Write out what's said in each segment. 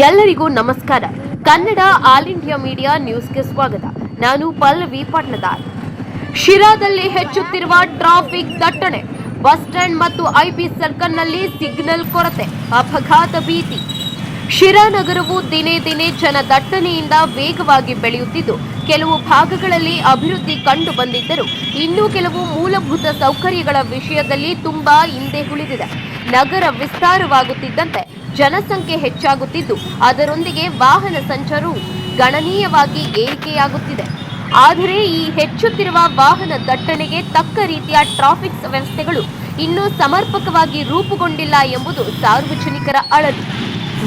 ಎಲ್ಲರಿಗೂ ನಮಸ್ಕಾರ. Kannada all India media ನ್ಯೂಸ್ಗೆ ಸ್ವಾಗತ. ನಾನು ಪಲ್ಲವಿ ಪಟ್ನದಾರ್. ಶಿರಾದಲ್ಲಿ ಹೆಚ್ಚುತ್ತಿರುವ ಟ್ರಾಫಿಕ್ ದಟ್ಟಣೆ, ಬಸ್ ಸ್ಟ್ಯಾಂಡ್ ಮತ್ತು ಐಬಿ ಸರ್ಕಲ್ನಲ್ಲಿ ಸಿಗ್ನಲ್ ಕೊರತೆ, ಅಪಘಾತ ಭೀತಿ. ಶಿರಾ ನಗರವು ದಿನೇ ದಿನೇ ಜನ ದಟ್ಟಣೆಯಿಂದ ವೇಗವಾಗಿ ಬೆಳೆಯುತ್ತಿದ್ದು, ಕೆಲವು ಭಾಗಗಳಲ್ಲಿ ಅಭಿವೃದ್ಧಿ ಕಂಡು ಬಂದಿದ್ದರೂ ಇನ್ನೂ ಕೆಲವು ಮೂಲಭೂತ ಸೌಕರ್ಯಗಳ ವಿಷಯದಲ್ಲಿ ತುಂಬಾ ಹಿಂದೆ ಉಳಿದಿದೆ. ನಗರ ವಿಸ್ತಾರವಾಗುತ್ತಿದ್ದಂತೆ ಜನಸಂಖ್ಯೆ ಹೆಚ್ಚಾಗುತ್ತಿದ್ದು, ಅದರೊಂದಿಗೆ ವಾಹನ ಸಂಚಾರವು ಗಣನೀಯವಾಗಿ ಏರಿಕೆಯಾಗುತ್ತಿದೆ. ಆದರೆ ಈ ಹೆಚ್ಚುತ್ತಿರುವ ವಾಹನ ದಟ್ಟಣೆಗೆ ತಕ್ಕ ರೀತಿಯ ಟ್ರಾಫಿಕ್ ವ್ಯವಸ್ಥೆಗಳು ಇನ್ನೂ ಸಮರ್ಪಕವಾಗಿ ರೂಪುಗೊಂಡಿಲ್ಲ ಎಂಬುದು ಸಾರ್ವಜನಿಕರ ಅಳಲು.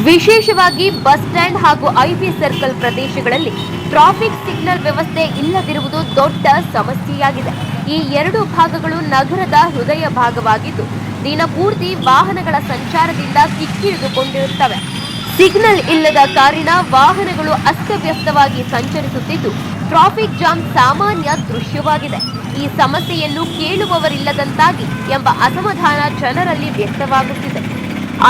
ವಿಶೇಷವಾಗಿ ಬಸ್ ಸ್ಟ್ಯಾಂಡ್ ಹಾಗೂ ಐಪಿ ಸರ್ಕಲ್ ಪ್ರದೇಶಗಳಲ್ಲಿ ಟ್ರಾಫಿಕ್ ಸಿಗ್ನಲ್ ವ್ಯವಸ್ಥೆ ಇಲ್ಲದಿರುವುದು ದೊಡ್ಡ ಸಮಸ್ಯೆಯಾಗಿದೆ. ಈ ಎರಡು ಭಾಗಗಳು ನಗರದ ಹೃದಯ ಭಾಗವಾಗಿದ್ದು ದಿನಪೂರ್ತಿ ವಾಹನಗಳ ಸಂಚಾರದಿಂದ ಸಿಕ್ಕಿಳಿದುಕೊಂಡಿರುತ್ತವೆ ಸಿಗ್ನಲ್ ಇಲ್ಲದ ಕಾರಣ ವಾಹನಗಳು ಅಸ್ತವ್ಯಸ್ತವಾಗಿ ಸಂಚರಿಸುತ್ತಿದ್ದು, ಟ್ರಾಫಿಕ್ ಜಾಮ್ ಸಾಮಾನ್ಯ ದೃಶ್ಯವಾಗಿದೆ. ಈ ಸಮಸ್ಯೆಯನ್ನು ಕೇಳುವವರಿಲ್ಲದಂತಾಗಿ ಎಂಬ ಅಸಮಾಧಾನ ಜನರಲ್ಲಿ ವ್ಯಕ್ತವಾಗುತ್ತಿದೆ.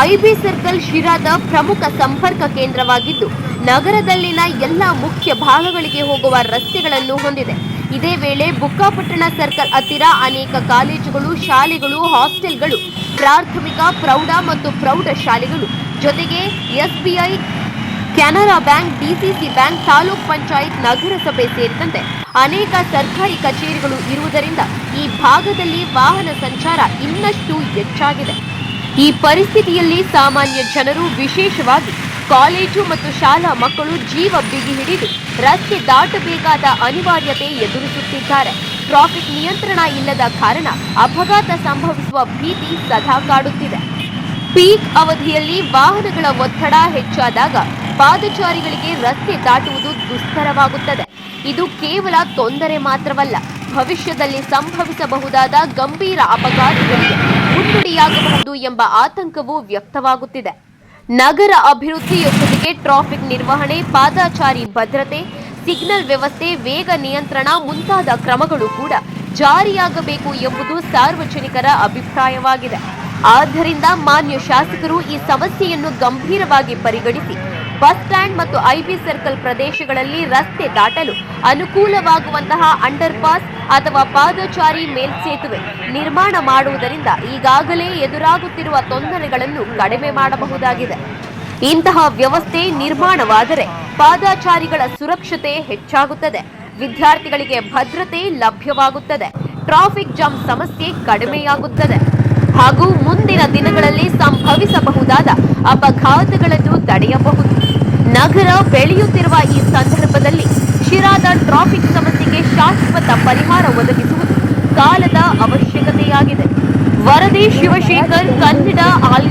ಐಬಿ ಸರ್ಕಲ್ ಶಿರಾದ ಪ್ರಮುಖ ಸಂಪರ್ಕ ಕೇಂದ್ರವಾಗಿದ್ದು, ನಗರದಲ್ಲಿನ ಎಲ್ಲ ಮುಖ್ಯ ಭಾಗಗಳಿಗೆ ಹೋಗುವ ರಸ್ತೆಗಳನ್ನು ಹೊಂದಿದೆ. ಇದೇ ವೇಳೆ ಬುಕ್ಕಾಪಟ್ಟಣ ಸರ್ಕಲ್ ಹತ್ತಿರ ಅನೇಕ ಕಾಲೇಜುಗಳು, ಶಾಲೆಗಳು, ಹಾಸ್ಟೆಲ್ಗಳು, ಪ್ರಾಥಮಿಕ, ಪ್ರೌಢ ಮತ್ತು ಪ್ರೌಢ ಶಾಲೆಗಳು. ಜೊತೆಗೆ SBI, Canara bank, DCC bank, taluk panchayat, ನಗರಸಭೆ ಸೇರಿದಂತೆ ಅನೇಕ ಸರ್ಕಾರಿ ಕಚೇರಿಗಳು ಇರುವುದರಿಂದ ಈ ಭಾಗದಲ್ಲಿ ವಾಹನ ಸಂಚಾರ ಇನ್ನಷ್ಟು ಹೆಚ್ಚಾಗಿದೆ. ಈ ಪರಿಸ್ಥಿತಿಯಲ್ಲಿ ಸಾಮಾನ್ಯ ಜನರು ವಿಶೇಷವಾಗಿ ಕಾಲೇಜು ಮತ್ತು ಶಾಲಾ ಮಕ್ಕಳು ಜೀವ ಬಿಗಿ ಹಿಡಿದು ರಸ್ತೆ ದಾಟಬೇಕಾದ ಅನಿವಾರ್ಯತೆ ಎದುರಿಸುತ್ತಿದ್ದಾರೆ. ಟ್ರಾಫಿಕ್ ನಿಯಂತ್ರಣ ಇಲ್ಲದ ಕಾರಣ ಅಪಘಾತ ಸಂಭವಿಸುವ ಭೀತಿ ಸದಾ ಕಾಡುತ್ತಿದೆ. ಪೀಕ್ ಅವಧಿಯಲ್ಲಿ ವಾಹನಗಳ ಒತ್ತಡ ಹೆಚ್ಚಾದಾಗ ಪಾದಚಾರಿಗಳಿಗೆ ರಸ್ತೆ ದಾಟುವುದು ದುಸ್ತರವಾಗುತ್ತದೆ. ಇದು ಕೇವಲ ತೊಂದರೆ ಮಾತ್ರವಲ್ಲ, ಭವಿಷ್ಯದಲ್ಲಿ ಸಂಭವಿಸಬಹುದಾದ ಗಂಭೀರ ಅಪಘಾತಗಳಿಗೆ ಮುನ್ನುಡಿಯಾಗಬಹುದು ಎಂಬ ಆತಂಕವೂ ವ್ಯಕ್ತವಾಗುತ್ತಿದೆ. ನಗರ ಅಭಿವೃದ್ಧಿ ಜೊತೆಗೆ ಟ್ರಾಫಿಕ್ ನಿರ್ವಹಣೆ, ಪಾದಾಚಾರಿ ಭದ್ರತೆ, ಸಿಗ್ನಲ್ ವ್ಯವಸ್ಥೆ, ವೇಗ ನಿಯಂತ್ರಣ ಮುಂತಾದ ಕ್ರಮಗಳು ಕೂಡ ಜಾರಿಯಾಗಬೇಕು ಎಂಬುದು ಸಾರ್ವಜನಿಕರ ಅಭಿಪ್ರಾಯವಾಗಿದೆ. ಆದ್ದರಿಂದ ಮಾನ್ಯ ಶಾಸಕರು ಈ ಸಮಸ್ಯೆಯನ್ನು ಗಂಭೀರವಾಗಿ ಪರಿಗಣಿಸಿ ಬಸ್ ಸ್ಟ್ಯಾಂಡ್ ಮತ್ತು ಐಬಿ ಸರ್ಕಲ್ ಪ್ರದೇಶಗಳಲ್ಲಿ ರಸ್ತೆ ದಾಟಲು ಅನುಕೂಲವಾಗುವಂತಹ ಅಂಡರ್ ಪಾಸ್ ಅಥವಾ ಪಾದಚಾರಿ ಮೇಲ್ಸೇತುವೆ ನಿರ್ಮಾಣ ಮಾಡುವುದರಿಂದ ಈಗಾಗಲೇ ಎದುರಾಗುತ್ತಿರುವ ತೊಂದರೆಗಳನ್ನು ಕಡಿಮೆ ಮಾಡಬಹುದಾಗಿದೆ. ಇಂತಹ ವ್ಯವಸ್ಥೆ ನಿರ್ಮಾಣವಾದರೆ ಪಾದಚಾರಿಗಳ ಸುರಕ್ಷತೆ ಹೆಚ್ಚಾಗುತ್ತದೆ. ವಿದ್ಯಾರ್ಥಿಗಳಿಗೆ ಭದ್ರತೆ ಲಭ್ಯವಾಗುತ್ತದೆ. ಟ್ರಾಫಿಕ್ ಜಾಮ್ ಸಮಸ್ಯೆ ಕಡಿಮೆಯಾಗುತ್ತದೆ. ಹಾಗೂ ಮುಂದಿನ ದಿನಗಳಲ್ಲಿ ಸಂಭವಿಸಬಹುದಾದ ಅಪಘಾತಗಳನ್ನು ತಡೆಯಬಹುದು. ನಗರ ಬೆಳೆಯುತ್ತಿರುವ ಈ ಸಂದರ್ಭದಲ್ಲಿ ಶಿರಾದ ಟ್ರಾಫಿಕ್ ಸಮಸ್ಯೆಗೆ ಶಾಶ್ವತ ಪರಿಹಾರ ಒದಗಿಸುವುದು ಕಾಲದ ಅವಶ್ಯಕತೆಯಾಗಿದೆ. ವರದಿ ಶಿವಶೇಖರ್, ಕನ್ನಡ ಆಲ್